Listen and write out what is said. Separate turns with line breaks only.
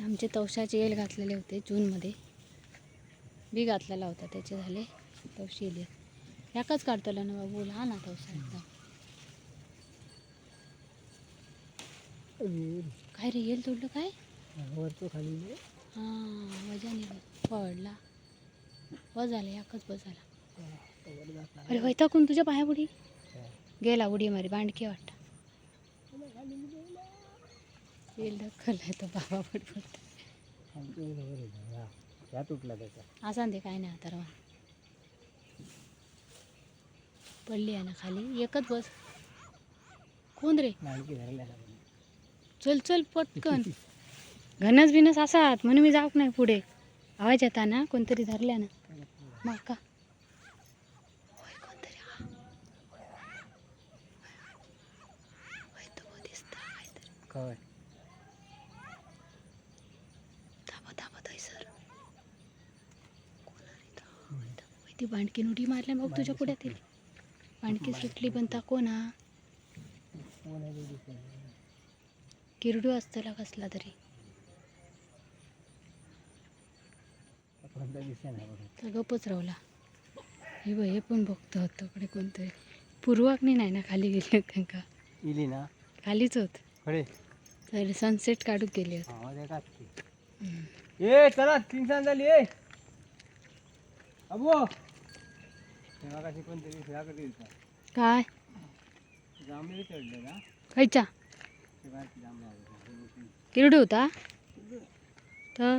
आमचे तवशाचे येल घातलेले होते जूनमध्ये. बी घातलेला होता त्याचे झाले तवशी येले. याकच काढतला ना बाबू लहान ना एकदम काय रे येल तोडलं काय?
वरतो खाली
हां वजाने पडला. बस झालं याकच बस झाला अरे होता कोण तुझ्या पाया बुडी गेला उडी मारी बांडकी वाटत. येल ढकललाय तो बाबा
या तुटला त्याचा.
असा दे काय नाही आता पडली आहे ना खाली. एकच बस. कोण रे? चल चल पटकन. घनस बिनस असात म्हणून मी जाऊक नाही पुढे. आवाज येता ना कोणतरी धरल्या ना. माका. कोणतरी हा. होय तो हो दिसता काहीतरी
काय
थांबा थांबा ताई सर कोण आली तो? होय तो. बांडकी उडी मारल्या मग तुझ्या पुढ्यात येईल बांडकी सुटली पण ता कोण. किरडू असतला कसला तरी.
कोणता
गपच रावला हे बघ हे पण बघतो होतं कोणतरी. पूर्वाग्नी नाही ना खाली गेली होत त्यांका
इली ना.
खालीच होत.
खडे.
तर सनसेट काढून गेले होते.
ए चला तीन सांग झाली ए. अबो. तेव्हा कशी कोणतरी फिराकडे
काय?
जांभळी चढले
खायच्या. किरडू होता?